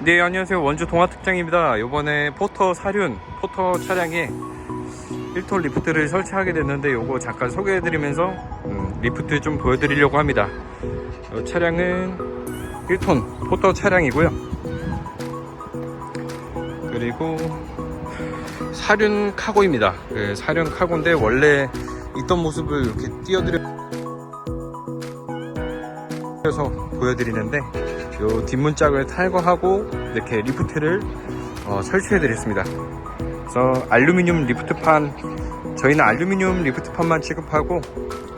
네 안녕하세요. 원주 동화특장입니다. 요번에 포터 사륜 포터 차량에 1톤 리프트를 설치하게 됐는데 요거 잠깐 소개해드리면서 음, 리프트 좀 보여드리려고 합니다. 이 차량은 1톤 포터 차량이고요. 그리고 사륜 카고입니다. 그 사륜 카고인데 원래 있던 모습을 이렇게 띄워드려 서 보여드리는데 요 뒷문짝을 탈거하고 이렇게 리프트를 어, 설치해 드렸습니다. 그래서 알루미늄 리프트판 저희는 알루미늄 리프트판만 취급하고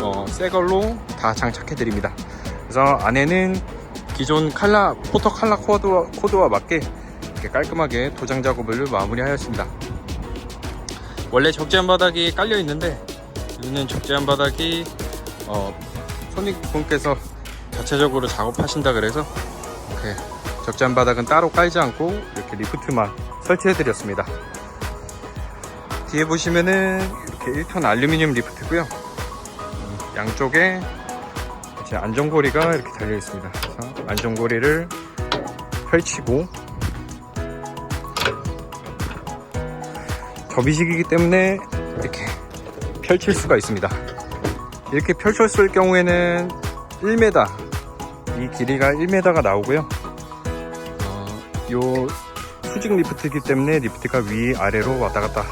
어, 새 걸로 다 장착해 드립니다. 그래서 안에는 기존 칼라 포터 칼라 코드와, 코드와 맞게 이렇게 깔끔하게 도장 작업을 마무리하였습니다. 원래 적재한 바닥이 깔려 있는데 여기는 적재한 바닥이 어, 손님분께서 자체적으로 작업하신다 그래서 이렇게 적재한 바닥은 따로 깔지 않고 이렇게 리프트만 설치해 드렸습니다. 뒤에 보시면은 이렇게 1톤 알루미늄 리프트고요. 음, 양쪽에 이제 안전고리가 이렇게 달려 있습니다. 그래서 안전고리를 펼치고 접이식이기 때문에 이렇게 펼칠 수가 있습니다. 이렇게 펼쳤을 경우에는 1m 이 길이가 1m가 나오고요. 어, 요 수직 리프트이기 때문에 리프트가 위 아래로 왔다 갔다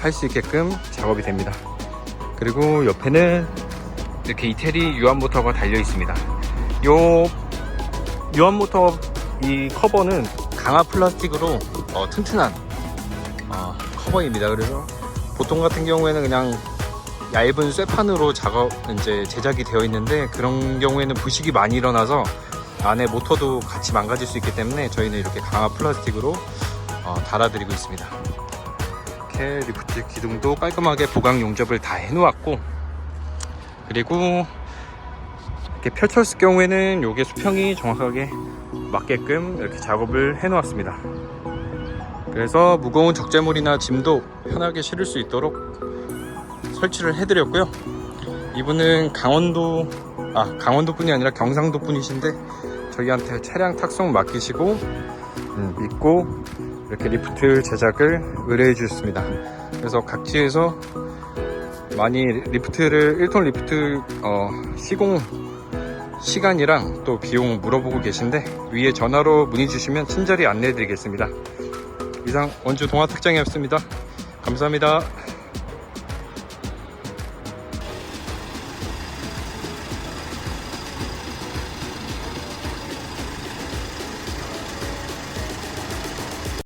할 수 있게끔 작업이 됩니다. 그리고 옆에는 이렇게 이태리 유압 모터가 달려 있습니다. 요 유압 모터 이 커버는 강화 플라스틱으로 어, 튼튼한 어, 커버입니다. 그래서 보통 같은 경우에는 그냥 얇은 쇠판으로 작업 이제 제작이 되어 있는데 그런 경우에는 부식이 많이 일어나서 안에 모터도 같이 망가질 수 있기 때문에 저희는 이렇게 강화 플라스틱으로 어, 달아드리고 있습니다. 이렇게 리프트 기둥도 깔끔하게 보강 용접을 다 해놓았고 그리고 이렇게 펼쳤을 경우에는 요게 수평이 정확하게 맞게끔 이렇게 작업을 해놓았습니다. 그래서 무거운 적재물이나 짐도 편하게 실을 수 있도록 설치를 해드렸고요. 이분은 강원도 아 강원도뿐이 아니라 경상도 분이신데 저희한테 차량 탁송 맡기시고 음, 믿고 이렇게 리프트 제작을 의뢰해 주셨습니다. 그래서 각지에서 많이 리프트를 1톤 리프트 어, 시공 시간이랑 또 비용 물어보고 계신데 위에 전화로 문의 주시면 친절히 안내해 드리겠습니다. 이상 원주 동화 특장이었습니다. 감사합니다.